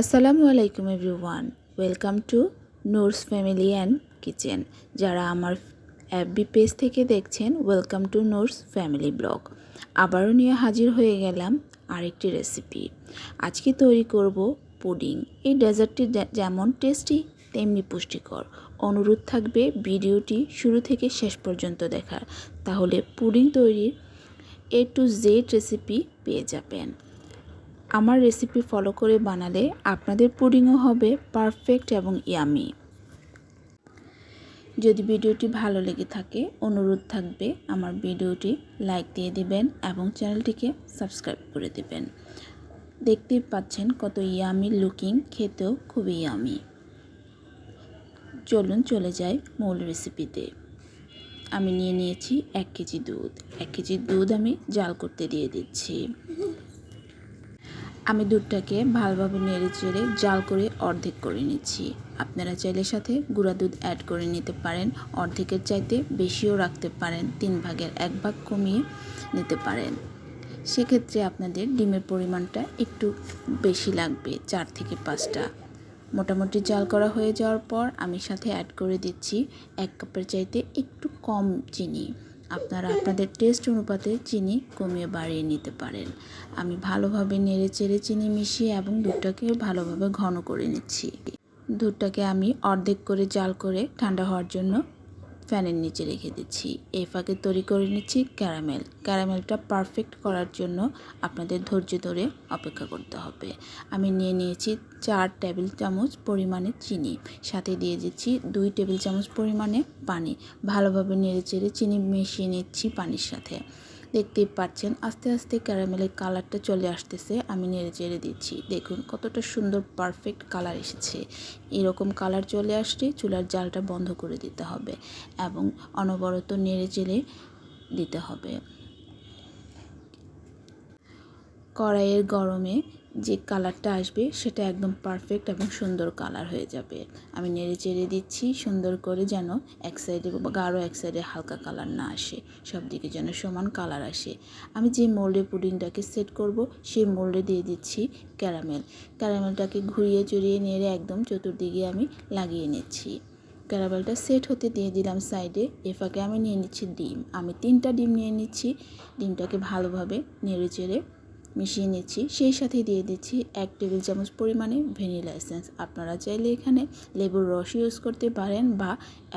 আসসালামু আলাইকুম everyone, welcome to Noor's family and kitchen. যারা আমার এফবি পেজ থেকে দেখছেন, welcome to Noor's family blog. আবারও নিয়ে হাজির হয়ে গেলাম আরেকটি রেসিপি। আজকে তৈরি করব পুডিং। এই ডেজার্টটি যেমন টেস্টি, তেমনি পুষ্টিকর। অনুরোধ থাকবে ভিডিওটি শুরু থেকে শেষ পর্যন্ত দেখার। তাহলে পুডিং তৈরির এ টু জেড রেসিপি পেয়ে যাবেন। আমার রেসিপি ফলো করে বানালে আপনাদের পুডিংও হবে পারফেক্ট এবং ইয়ামি যদি ভিডিওটি ভালো লেগে থাকে, অনুরোধ থাকবে আমার ভিডিওটি লাইক দিয়ে দিবেন এবং চ্যানেলটিকে সাবস্ক্রাইব করে দিবেন। দেখতেই পাচ্ছেন কত ইয়ামি লুকিং খেতেও খুবই ইয়ামি চলুন চলে যাই মূল রেসিপিতে আমি নিয়ে নিয়েছি এক কেজি দুধ। এক কেজি দুধ আমি জাল করতে দিয়ে দিচ্ছি। আমি দুধটাকে ভালোভাবে নেড়ে চেড়ে জাল করে অর্ধেক করে নিচ্ছি। আপনারা চাইলে সাথে গুঁড়া দুধ অ্যাড করে নিতে পারেন, অর্ধেকের চাইতে বেশিও রাখতে পারেন, তিন ভাগের এক ভাগ কমিয়ে নিতে পারেন। সেক্ষেত্রে আপনাদের ডিমের পরিমাণটা একটু বেশি লাগবে, চার থেকে পাঁচটা। মোটামুটি জাল করা হয়ে যাওয়ার পর আমি সাথে অ্যাড করে দিচ্ছি এক কাপের চাইতে একটু কম চিনি। আপনারা আপনাদের টেস্ট অনুপাতে চিনি কমিয়ে বাড়িয়ে নিতে পারেন। আমি ভালোভাবে নেড়ে চেড়ে চিনি মিশিয়ে এবং দুধটাকে ভালোভাবে ঘন করে নিচ্ছি। দুধটাকে আমি অর্ধেক করে জাল করে ঠান্ডা হওয়ার জন্য ফ্যানের নিচে রেখে দিচ্ছি। এই ফাঁকে তৈরি করে নিচ্ছি ক্যারামেল। ক্যারামেলটা পারফেক্ট করার জন্য আপনাদের ধৈর্য ধরে অপেক্ষা করতে হবে। আমি নিয়ে নিয়েছি চার টেবিল চামচ পরিমাণে চিনি। সাথে দিয়ে দিচ্ছি দুই টেবিল চামচ পরিমাণে পানি। ভালোভাবে নেড়ে চেড়ে চিনি মিশিয়ে নিচ্ছি পানির সাথে। দেখতেই পাচ্ছেন, আস্তে আস্তে ক্যারামেলের কালারটা চলে আসতেছে, আমি নেড়ে চেড়ে দিচ্ছি। দেখুন, কতটা সুন্দর পারফেক্ট কালার এসেছে। এরকম কালার চলে আসলে চুলার জালটা বন্ধ করে দিতে হবে এবং অনবরত নেড়ে চেড়ে দিতে হবে। কড়াইয়ের গরমে যে কালারটা আসবে সেটা একদম পারফেক্ট এবং সুন্দর কালার হয়ে যাবে। আমি নেড়ে চেড়ে দিচ্ছি, সুন্দর করে যেন এক সাইডে গাঢ় এক সাইডে হালকা কালার না আসে, সব দিকে যেন সমান কালার আসে। আমি যে মোল্ডে পুডিংটাকে সেট করব, সেই মোল্ডে দিয়ে দিচ্ছি ক্যারামেল ক্যারামেলটাকে ঘুরিয়ে চড়িয়ে নেড়ে একদম চতুর্দিকে আমি লাগিয়ে নিচ্ছি। ক্যারামেলটা সেট হতে দিয়ে দিলাম সাইডে এ ফাঁকে আমি নিয়ে নিচ্ছি ডিম। আমি তিনটা ডিম নিয়ে নিচ্ছি, ডিমটাকে ভালোভাবে নেড়ে চেড়ে মিশিয়ে নিচ্ছি। সেই সাথে দিয়ে দিচ্ছি এক টেবিল চামচ পরিমাণে ভ্যানিলা এসেন্স। আপনারা চাইলে এখানে লেবুর রস ইউজ করতে পারেন বা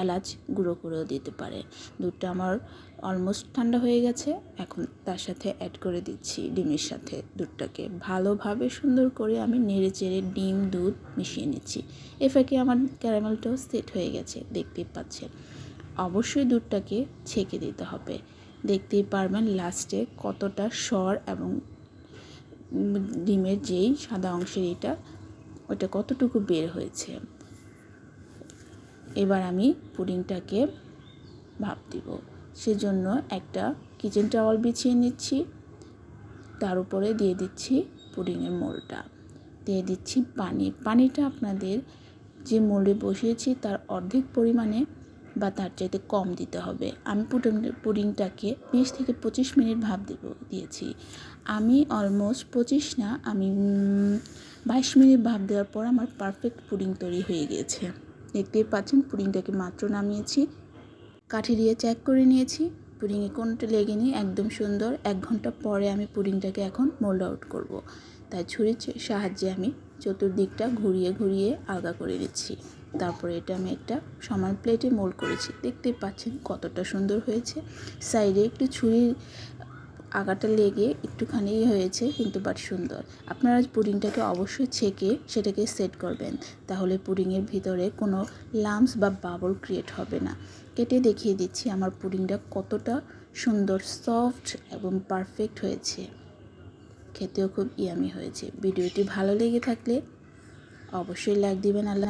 এলাচ গুঁড়ো করেও দিতে পারেন। দুধটা আমার অলমোস্ট ঠান্ডা হয়ে গেছে। এখন তার সাথে অ্যাড করে দিচ্ছি ডিমের সাথে দুধটাকে। ভালোভাবে সুন্দর করে আমি নেড়ে চেড়ে ডিম, দুধ মিশিয়ে নিচ্ছি। এ ফাঁকে আমার ক্যারামেলটাও সেট হয়ে গেছে। দেখতেই পাচ্ছেন। অবশ্যই দুধটাকে ছেঁকে দিতে হবে। দেখতেই পারবেন লাস্টে কতটা সর এবং ডিমের যেই সাদা অংশের এটা ওটা কতটুকু বের হয়েছে? এবার আমি পুডিংটাকে ভাপ দিব। সেজন্য একটা কিচেন টাওয়াল বিছিয়ে নিচ্ছি। তার উপরে দিয়ে দিচ্ছি পুডিংয়ের মোলটা। দিয়ে দিচ্ছি পানি। পানিটা আপনাদের যে মোল্ডে বসিয়েছি, তার অর্ধেক পরিমাণে বা তার চাইতে কম দিতে হবে। আমি পুডিং, পুডিংটাকে বিশ থেকে পঁচিশ মিনিট ভাপ দেব, দিয়েছি। আমি অলমোস্ট পঁচিশ না, আমি বাইশ মিনিট ভাপ দেওয়ার পর আমার পারফেক্ট পুডিং তৈরি হয়ে গিয়েছে। দেখতেই পাচ্ছেন, পুডিংটাকে মাত্র নামিয়েছি। কাঠি দিয়ে চেক করে নিয়েছি। পুডিংয়ে কোনটা লেগেনি, একদম সুন্দর। এক ঘণ্টা পরে আমি পুডিংটাকে এখন মোল্ড আউট করব। তাই ছুরির সাহায্যে আমি চতুর্দিকটা ঘুরিয়ে ঘুরিয়ে আলগা করে নিচ্ছি। তারপরে এটা আমি একটা সমান প্লেটে মোল্ড করেছি। দেখতে পাচ্ছেন কতটা সুন্দর হয়েছে। সাইডে একটু ছুরির আগাটা লেগে একটুখানি হয়েছে, কিন্তু বাট সুন্দর। আপনারা পুডিংটাকে অবশ্যই ছেঁকে সেটাকে সেট করবেন। তাহলে পুডিংয়ের ভিতরে কোনো লামস বা বাবল ক্রিয়েট হবে না। কেটে দেখিয়ে দিচ্ছি আমার পুডিংটা কতটা সুন্দর সফট এবং পারফেক্ট হয়েছে। খেতেও খুব ইয়ামি হয়েছে। ভিডিওটি ভালো লেগে থাকলে অবশ্যই লাইক দিবেন। আল্লাহ